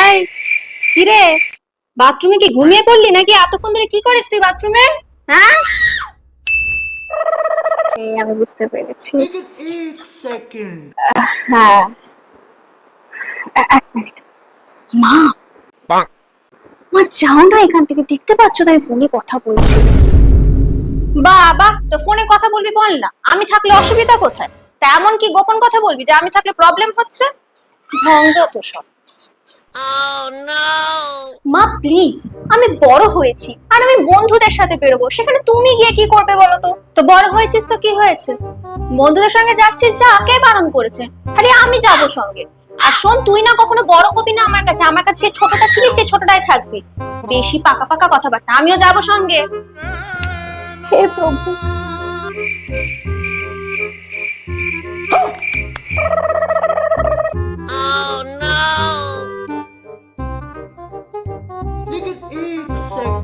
এই কিরে? বাথরুমে কি ঘুমিয়ে পড়লি নাকি এতক্ষণ ধরে কি করিস তুই বাথরুমে? হ্যাঁ? আমি বুঝতে পেরেছি। হ্যাঁ। মা! মা যাও না এখান থেকে। দেখতে পাচ্ছ তো আমি ফোনে কথা বলছি। বাবা তো ফোনে কথা বলবি বল না। আমি থাকলে অসুবিধা কোথায়? তেমন কি গোপন কথা বলবি যে আমি থাকলে প্রবলেম হচ্ছে? ঢং যত সব মা প্লিজ আমি বড় হয়েছি আর আমি বন্ধুদের সাথে বেরোবো। সেখানে তুমি গিয়ে কি করবে বলো তো? তো বড় হয়েছিস তো কি হয়েছে? বন্ধুদের সঙ্গে যাচ্ছিস যা কে বারণ করেছে? খালি আমি যাব সঙ্গে। আর শোন তুই না কখনো বড় হবি না আমার কাছে। আমার কাছে ছোটটা ছিলিস সে ছোটটাই থাকবি। বেশি পাকা পাকা কথাবার্তা আমিও যাব সঙ্গে। হে প্রভু।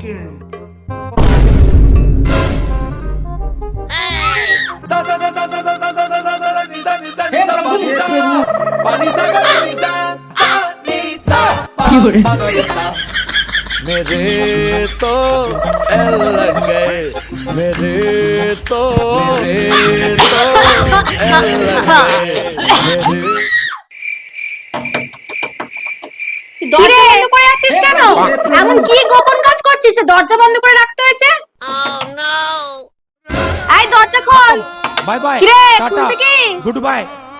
एक सेकंड मेरे तो एल लग गए मेरे तो मेरे तो एल लग गए দরজা বন্ধ করে আছিস কেন? এমন কি গোপন কাজ করছিস? দরজা বন্ধ করে রাখতে হয়েছে? আই দরজা খোল। বাই বাই কিরে টাটা। Good bye.